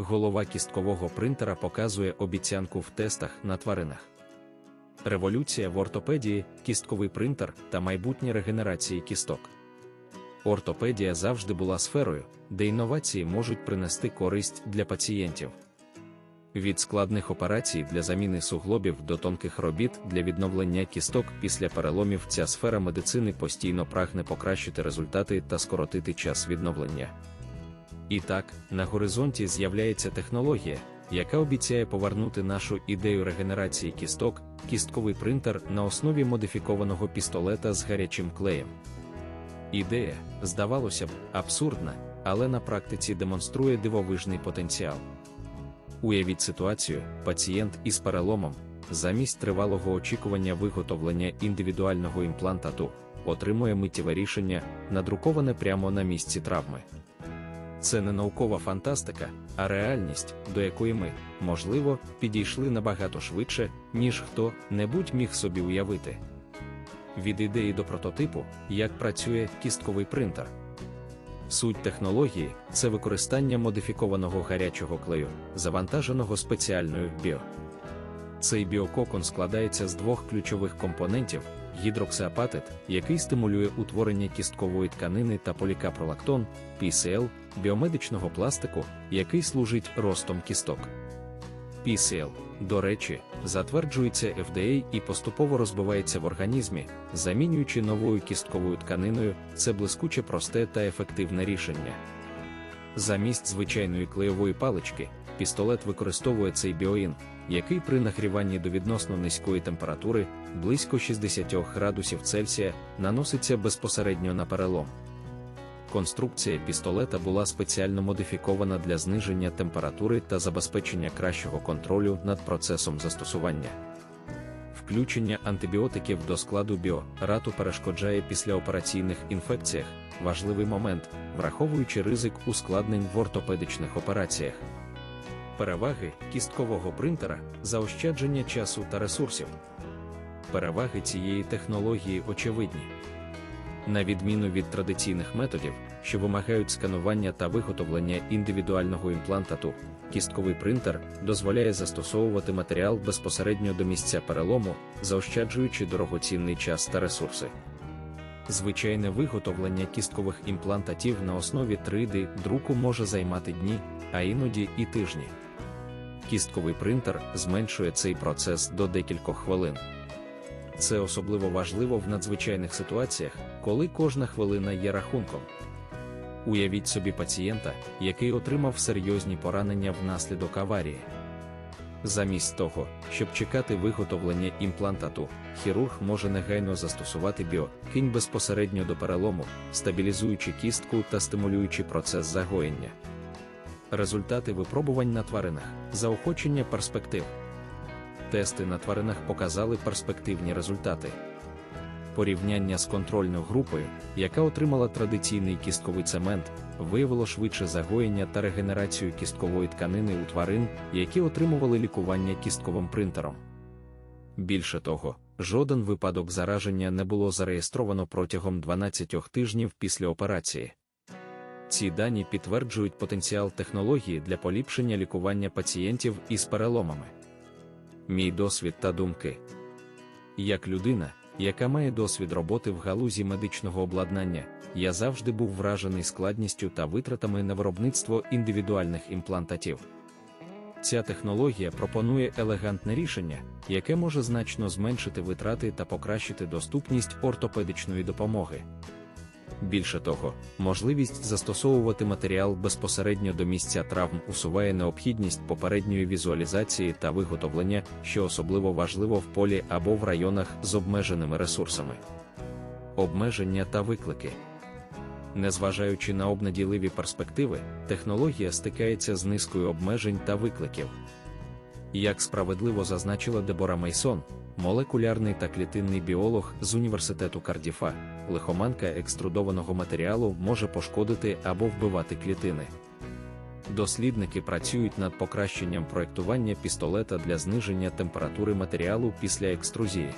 голова кісткового принтера показує обіцянку в тестах на тваринах. Революція в ортопедії, кістковий принтер та майбутнє регенерації кісток. Ортопедія завжди була сферою, де інновації можуть принести користь для пацієнтів. Від складних операцій для заміни суглобів до тонких робіт для відновлення кісток після переломів ця сфера медицини постійно прагне покращити результати та скоротити час відновлення. І так, на горизонті з'являється технологія, яка обіцяє повернути нашу ідею регенерації кісток, кістковий принтер на основі модифікованого пістолета з гарячим клеєм. Ідея, здавалося б, абсурдна, але на практиці демонструє дивовижний потенціал. Уявіть ситуацію, пацієнт із переломом, замість тривалого очікування виготовлення індивідуального імплантату, отримує миттєве рішення, надруковане прямо на місці травми. Це не наукова фантастика, а реальність, до якої ми, можливо, підійшли набагато швидше, ніж хто-небудь міг собі уявити. Від ідеї до прототипу, як працює кістковий принтер. Суть технології це використання модифікованого гарячого клею, завантаженого спеціальною біо. Цей біококон складається з двох ключових компонентів: гідроксиапатит, який стимулює утворення кісткової тканини та полікапролактон, PCL, біомедичного пластику, який служить ростом кісток. PCL, до речі, затверджується FDA і поступово розбивається в організмі, замінюючи новою кістковою тканиною, це блискуче просте та ефективне рішення. Замість звичайної клеєвої палички, пістолет використовує цей біоін, який при нагріванні до відносно низької температури, близько 60 градусів Цельсія, наноситься безпосередньо на перелом. Конструкція пістолета була спеціально модифікована для зниження температури та забезпечення кращого контролю над процесом застосування. Включення антибіотиків до складу біорату перешкоджає післяопераційних інфекціях, важливий момент, враховуючи ризик ускладнень в ортопедичних операціях. Переваги кісткового принтера заощадження часу та ресурсів. Переваги цієї технології очевидні. На відміну від традиційних методів, що вимагають сканування та виготовлення індивідуального імплантату, кістковий принтер дозволяє застосовувати матеріал безпосередньо до місця перелому, заощаджуючи дорогоцінний час та ресурси. Звичайне виготовлення кісткових імплантатів на основі 3D друку може займати дні, а іноді і тижні. Кістковий принтер зменшує цей процес до декількох хвилин. Це особливо важливо в надзвичайних ситуаціях, коли кожна хвилина є рахунком. Уявіть собі пацієнта, який отримав серйозні поранення внаслідок аварії. Замість того, щоб чекати виготовлення імплантату, хірург може негайно застосувати біокинь безпосередньо до перелому, стабілізуючи кістку та стимулюючи процес загоєння. Результати випробувань на тваринах, заохочення перспектив. Тести на тваринах показали перспективні результати. Порівняння з контрольною групою, яка отримала традиційний кістковий цемент, виявило швидше загоєння та регенерацію кісткової тканини у тварин, які отримували лікування кістковим принтером. Більше того, жоден випадок зараження не було зареєстровано протягом 12 тижнів після операції. Ці дані підтверджують потенціал технології для поліпшення лікування пацієнтів із переломами. Мій досвід та думки. Як людина, яка має досвід роботи в галузі медичного обладнання, я завжди був вражений складністю та витратами на виробництво індивідуальних імплантатів. Ця технологія пропонує елегантне рішення, яке може значно зменшити витрати та покращити доступність ортопедичної допомоги. Більше того, можливість застосовувати матеріал безпосередньо до місця травм усуває необхідність попередньої візуалізації та виготовлення, що особливо важливо в полі або в районах з обмеженими ресурсами. Обмеження та виклики. Незважаючи на обнадійливі перспективи, технологія стикається з низкою обмежень та викликів. Як справедливо зазначила Дебора Мейсон, молекулярний та клітинний біолог з університету Кардіфа, лихоманка екструдованого матеріалу може пошкодити або вбивати клітини. Дослідники працюють над покращенням проектування пістолета для зниження температури матеріалу після екструзії.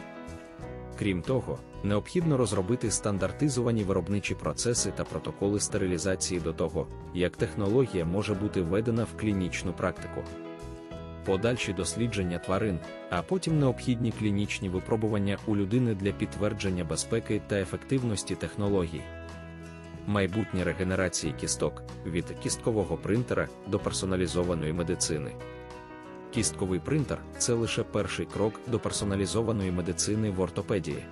Крім того, необхідно розробити стандартизовані виробничі процеси та протоколи стерилізації до того, як технологія може бути введена в клінічну практику. Подальші дослідження тварин, а потім необхідні клінічні випробування у людини для підтвердження безпеки та ефективності технологій. Майбутнє регенерації кісток від кісткового принтера до персоналізованої медицини. Кістковий принтер це лише перший крок до персоналізованої медицини в ортопедії.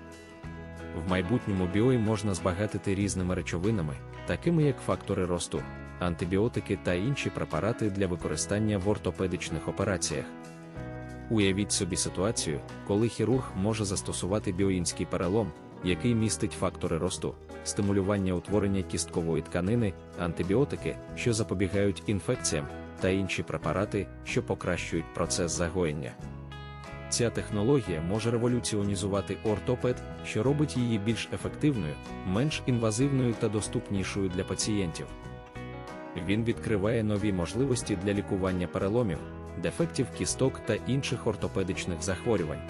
В майбутньому біой можна збагатити різними речовинами, такими як фактори росту, антибіотики та інші препарати для використання в ортопедичних операціях. Уявіть собі ситуацію, коли хірург може застосувати біоїнський перелом, який містить фактори росту, стимулювання утворення кісткової тканини, антибіотики, що запобігають інфекціям, та інші препарати, що покращують процес загоєння. Ця технологія може революціонізувати ортопед, що робить її більш ефективною, менш інвазивною та доступнішою для пацієнтів. Він відкриває нові можливості для лікування переломів, дефектів кісток та інших ортопедичних захворювань.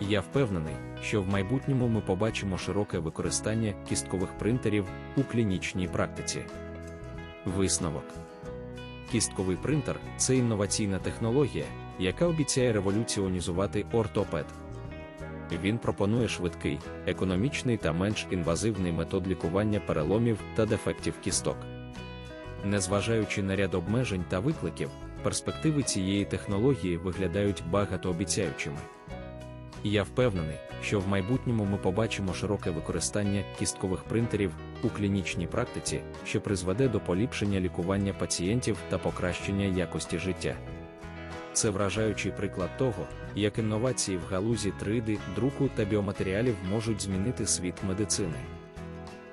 Я впевнений, що в майбутньому ми побачимо широке використання кісткових принтерів у клінічній практиці. Висновок Кістковий принтер це інноваційна технологія, яка обіцяє революціонізувати ортопед. Він пропонує швидкий, економічний та менш інвазивний метод лікування переломів та дефектів кісток. Незважаючи на ряд обмежень та викликів, перспективи цієї технології виглядають багатообіцяючими. Я впевнений, що в майбутньому ми побачимо широке використання кісткових принтерів у клінічній практиці, що призведе до поліпшення лікування пацієнтів та покращення якості життя. Це вражаючий приклад того, як інновації в галузі 3D, друку та біоматеріалів можуть змінити світ медицини.